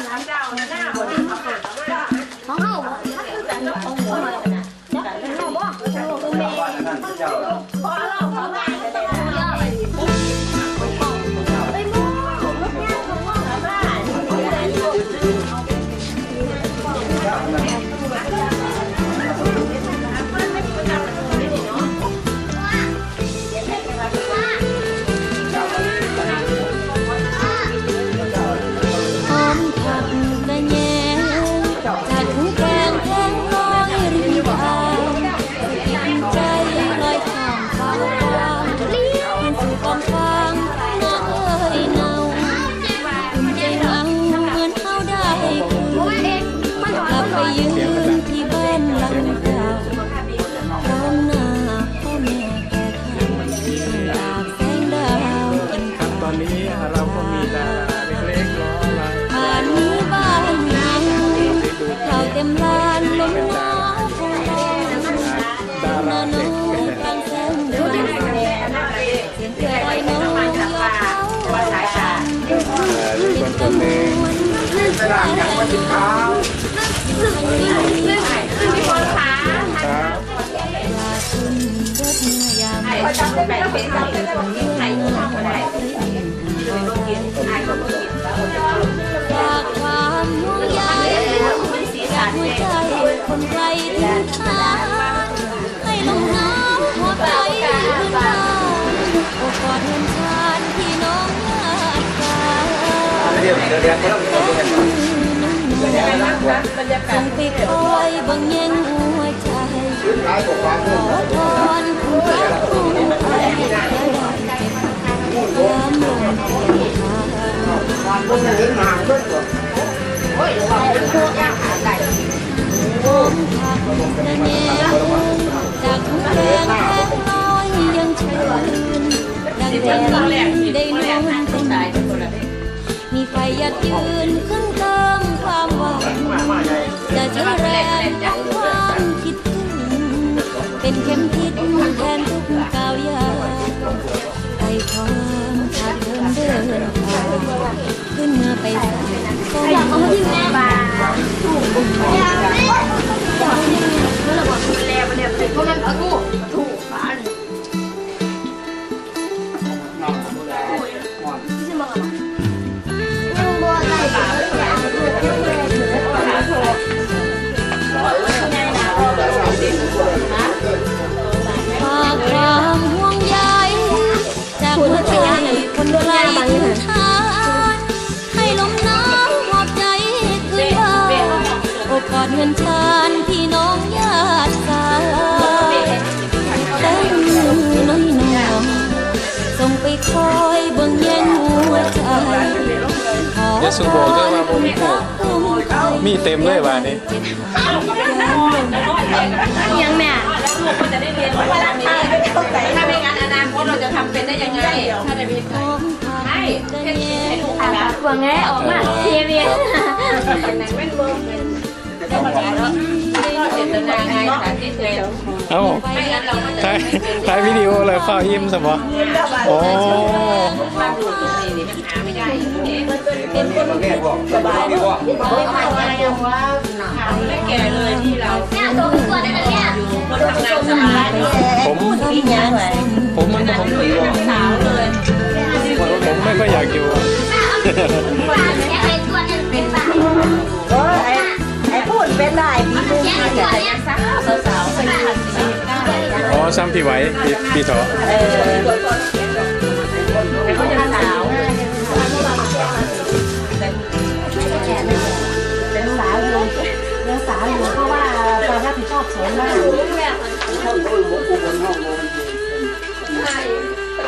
ของเฮาถ้าคือกันของหมูน่ะเฮาบ่คือม่พอมไหมู่ของเนี่ยของหมู่บ้ ตะมวนครับปลากความห่วงใยจากหัวใจคนไกลทิ้งทางให้ลมหนาวหอบใจขึ้นมาโอบกอดเงินชาติพี่น้องญาติกาเดี๋ยวเดี๋ยวเดี๋ยว เราต้องดูกันส่งไปคอยบังแยงหัวใจขอทอนคุณพระคุณไปอย่าได้ยามลมเปลี่ยนทางโอมผักกระแยงจากทุกแรงแรงน้อยยังเชิญดังแดนได้นวลเป็นมีไฟหยัดยืนขึ้น จะใช้แรงของความคิดถึง เป็นเข็มทิศแทนทุกกาวยาไปความทางเดินเดินทางขึ้นมาไปใส่ก็อยาก หัวใจคนไกลถึงทานให้ลมหนาวหอบใจคืนบ้านโอบกอดเงินชานพี่น้องญาติสายแต่มือน้อยหนองส่งไปคอยเบิ่งแย่งหัวใจเดี๋ยวสุบอกด้วยว่ามมีพวกภูมิใจมีเต็มเลยว่ะนี่ยังแม่ วหวังไงออกมาเทียเวียนก็เจตนาไงสาธิตเลยเอ้าไม่งั้นเราก็จะถ่ายถ่ายวิดีโอเลยเฝ้ายิ้มสมบ่โอ้มาดูตรงนี้นี่มันหาไม่ได้เอ๊ะเป็นคนแม่บอกสบายดีบอกไม่แก่เลยที่เราแม่ตัวตัวได้แล้วเนี่ยคนทำงานสบายผมที่ยังไง แค่ไอ้ไอ้พูดเป็นได้พี่พูดแค่ตัวเนี้ยสาวสาวเป็นพันสี่ได้อ๋อซ้ำพี่ไหวพี่พี่ถอแต่ก็ยังสาวเป็นสาวอยู่ยังสาวอยู่เพราะว่าความรับผิดชอบสูงมาก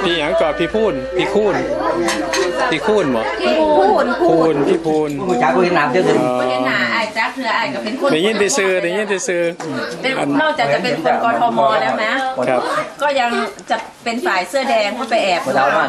พี่หยังก่อนพี่พูนพี่คูนพี่คูนบ่พูดพูนพี่พูนผู้ชายผู้เห็นน้ำเจ้าถึงอ๋อเห็นหน้าไอ้จักเธอไอ้ก็เป็นคนได้ยินแต่ซื้อได้ยินแต่ซื้อ เป็นนอกจากจะเป็นคนกทมแล้วนะ ครับ ก็ยังจะเป็นฝ่ายเสื้อแดงเข้าไปแอบ ผู้สาวมาก